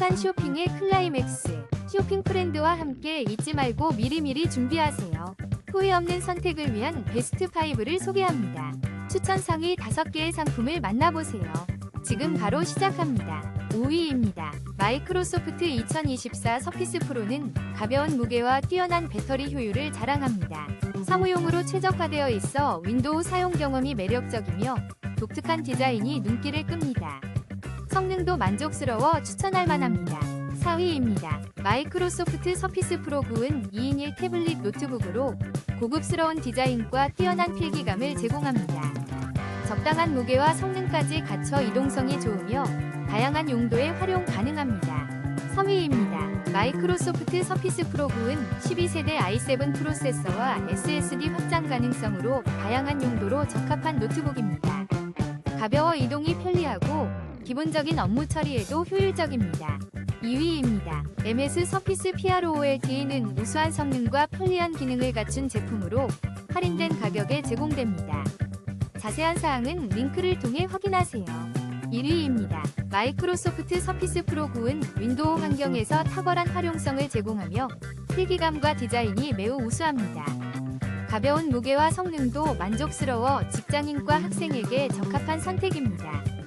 행복한 쇼핑의 클라이맥스. 쇼핑 프렌드와 함께 잊지 말고 미리미리 준비하세요. 후회 없는 선택을 위한 베스트 5를 소개합니다. 추천 상위 5개의 상품을 만나보세요. 지금 바로 시작합니다. 5위입니다. 마이크로소프트 2024 서피스 프로는 가벼운 무게와 뛰어난 배터리 효율을 자랑합니다. 사무용으로 최적화되어 있어 윈도우 사용 경험이 매력적이며 독특한 디자인이 눈길을 끕니다. 성능도 만족스러워 추천할 만합니다. 4위입니다. 마이크로소프트 서피스 프로 9은 2인 1 태블릿 노트북으로 고급스러운 디자인과 뛰어난 필기감을 제공합니다. 적당한 무게와 성능까지 갖춰 이동성이 좋으며 다양한 용도에 활용 가능합니다. 3위입니다. 마이크로소프트 서피스 프로 9은 12세대 i7 프로세서와 SSD 확장 가능성으로 다양한 용도로 적합한 노트북입니다. 가벼워 이동이 편리하고 기본적인 업무 처리에도 효율적입니다. 2위입니다. MS 서피스 PROLT는 우수한 성능과 편리한 기능을 갖춘 제품으로 할인된 가격에 제공됩니다. 자세한 사항은 링크를 통해 확인하세요. 1위입니다. 마이크로소프트 서피스 프로 9은 윈도우 환경에서 탁월한 활용성을 제공하며 필기감과 디자인이 매우 우수합니다. 가벼운 무게와 성능도 만족스러워 직장인과 학생에게 적합한 선택입니다.